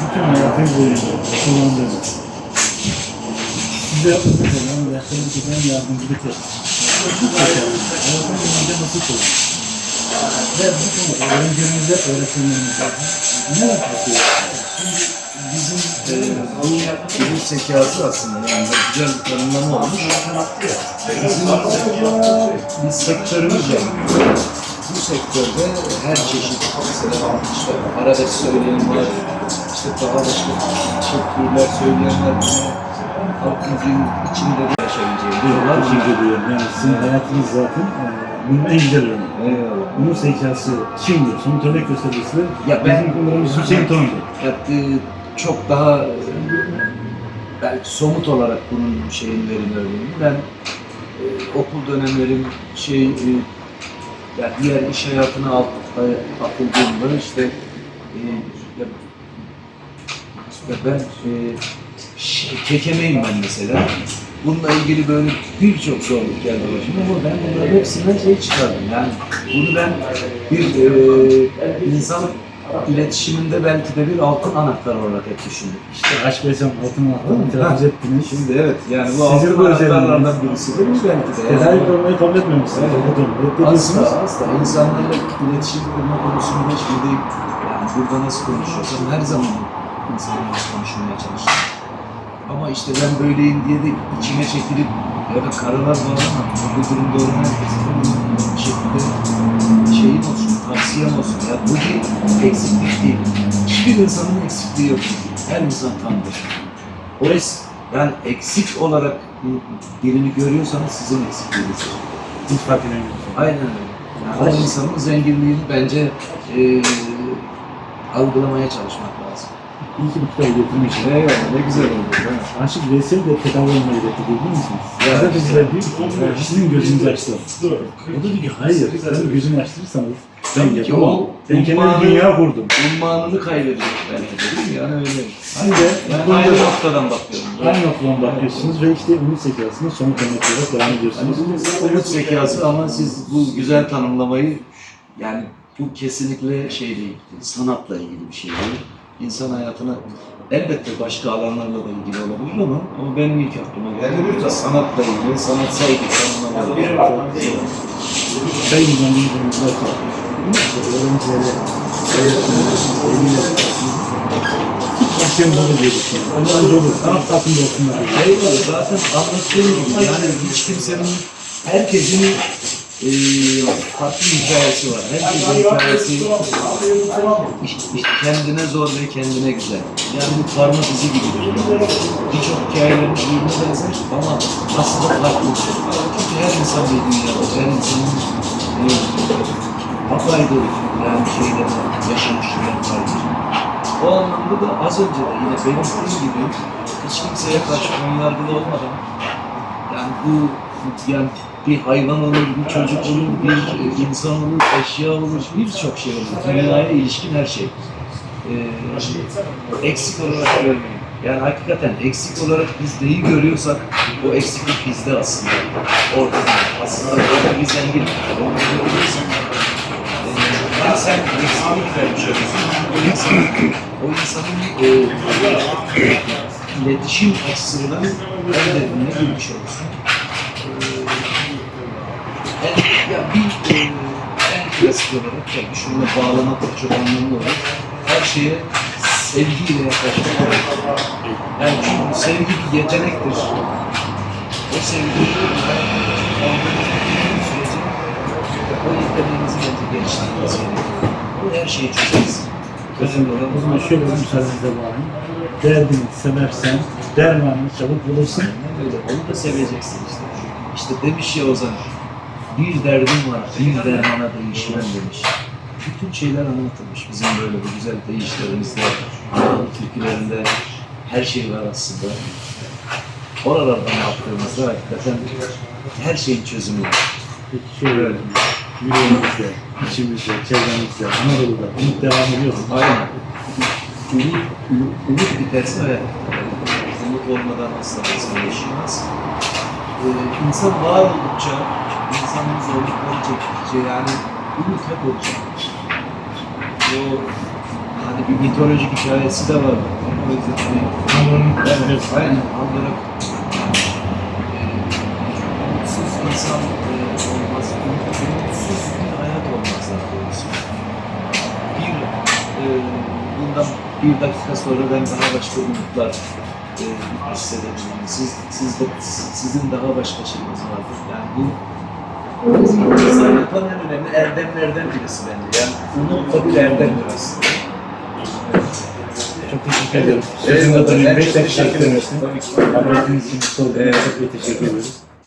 Bütün hayatım boyunca kullandığım. Size mesela rehberlik eden yardımcılık yapın. Hayatım boyunca nasıl kullanın? Ve konuda öğrencilerimize, öğretmenlerimize ne yapıyor? Bizim e, bu bilim zekası aslında yani güzel bir tanımlama olmuş. Bizim bir sektörümüz var. Bu sektörde her çeşit mesela işte arabesk söyleyen var, işte daha başka türler söyleyenler var. Halk müziğin içinde de yaşayabileceği diyorlar. Teşekkür ediyorum. Yani sizin hayatınız zaten e, bunun en güzel örneği. Eyvallah. Bunun zekası kim diyor? Somut örnek gösterisi Ya ben- bizim kumlarımız Hüseyin Tondu. Ya, e, çok daha e, belki somut olarak bunun şeyin verin örneğini ben e, okul dönemlerim şey e, ya diğer iş hayatına alt, atıldığımda işte e, ya, ya ben e, kekemeyim ben mesela. Bununla ilgili böyle birçok zorluk geldi başıma ama ben bunların hepsinden şey çıkardım. Yani bunu ben bir e, insan iletişiminde belki de bir altın anahtar olarak hep düşündüm. İşte aşk yaşam altın altın telaffuz ettiniz. Şimdi evet yani bu Sizin altın anahtarlardan özelliğiniz. birisi değil mi belki de? Tedavi olmayı kabul etmemişsiniz. Evet. Asla asla insanlarla iletişim kurma konusunda hiçbir değil. Yani burada nasıl konuşuyorsam her zaman insanlarla konuşmaya çalıştım. Ama işte ben böyleyim diye de içime çekilip ya da karalar bağlamam. Bu durumda olan herkese de bir şekilde şeyim olsun, tavsiyem olsun. Ya bu bir eksiklik değil. Hiçbir insanın eksikliği yok. Her insan tamdır. O es yani eksik olarak birini görüyorsanız sizin eksikliğinizdir. Hiç fark edemiyorsunuz. Aynen öyle. Yani her insanın zenginliğini bence e, algılamaya çalışmak lazım. İyi ki bu kitabı getirmişsiniz. Eyvallah ne güzel oldu mi? Aşık Veysel de tedavi olmayı reddediyor musunuz? Ya Size de size bir sizin gözünüzü açtı. O da dedi ki hayır, sen gözünü açtırırsanız ben yapamam. Ben bir dünya kurdum. Ummanını değil mi? Yani öyle. Siz de Ben aynı noktadan bakıyorum. aynı noktadan bakıyorsunuz ve işte umut zekasına somut örnek olarak devam ediyorsunuz. Umut zekası ama siz bu güzel tanımlamayı yani bu kesinlikle şey değil, sanatla ilgili bir şey değil. İnsan hayatına elbette başka alanlarla da ilgili olabilir ama, ama benim ilk aklıma geldi sanatla ilgili, sanatsal bir tanımlama. Çay uzmanlığı konusunda öğrencileri, öğretmenleri, Başkan dolu diye düşünüyorum. Ondan dolu. Sanat takımda olsunlar. Eyvallah zaten anlattığım gibi yani hiç kimsenin, herkesin eee farklı bir hikayesi var. Herkesin hikayesi kendine zor ve kendine güzel. Yani bu karma dizi gibidir. Birçok hikayelerimiz birbirine benzer ama aslında farklı. Çünkü her insan bir dünya, her insanın eee apayrı yani şeyler var, yaşamışlıklar vardır. O anlamda da az önce de yine belirttiğim gibi hiç kimseye karşı önyargılı olmadan yani bu yani bir hayvan olur, bir çocuk olur, bir insan olur, eşya olur, birçok şey olur. Dünyaya ilişkin her şey. Ee, eksik olarak görmeyin. Yani hakikaten eksik olarak biz neyi görüyorsak o eksiklik bizde aslında. Orada. Aslında orada bir zenginlik var. Onu görüyorsak e, hem sen eksiklik vermiş oluyorsun, o insan, o insanın e, iletişim açısından en derinine girmiş olursun. Ee, en, ya bir e, en klasik olarak tabii şununla bağlamak da çok anlamlı olur. Her şeye sevgiyle yaklaşmak. Yani çünkü sevgi bir yetenektir. O sevgiyi aldığınız sürece o yeteneğinizi bence geliştirmeniz gerekiyor. Bu her şeyi çözeriz. Önemli olan O zaman şöyle bir müsaadenizle bağlayayım. Derdini seversen dermanını çabuk bulursun. Öyle. Onu da seveceksin işte. İşte demiş ya Ozan, bir derdim var, bir dermana değişmem demiş. Bütün şeyler anlatılmış bizim böyle bu güzel deyişlerimizde, Anadolu türkülerinde her şey var aslında. Oralardan baktığımızda hakikaten her şeyin çözümü var. Peki şöyle evet. yüreğimizde, içimizde, çevremizde, Anadolu'da umut devam ediyor mu? Aynen. Umut, umut, biterse biter. Umut olmadan asla insan yaşayamaz. Ee, insan var oldukça, insanın zorlukları çektikçe yani umut hep olacak. O hani bir mitolojik hikayesi de var. Onu özetleyin. Evet, aynen. Anlarak mutsuz insan e, olmaz, mutsuz bir hayat olmaz daha doğrusu. Bir, e, bundan bir dakika sonra ben daha başka umutlar e, hissedebilirim. Siz, siz de, sizin daha başka şeyiniz vardır. Yani bu insan yapan en önemli erdemlerden birisi bence. Yani unutma bir erdemdir aslında. Çok teşekkür. Evet, Sözün adını ben 5 çok dakika ki. Anlattığınız için çok teşekkür ediyoruz.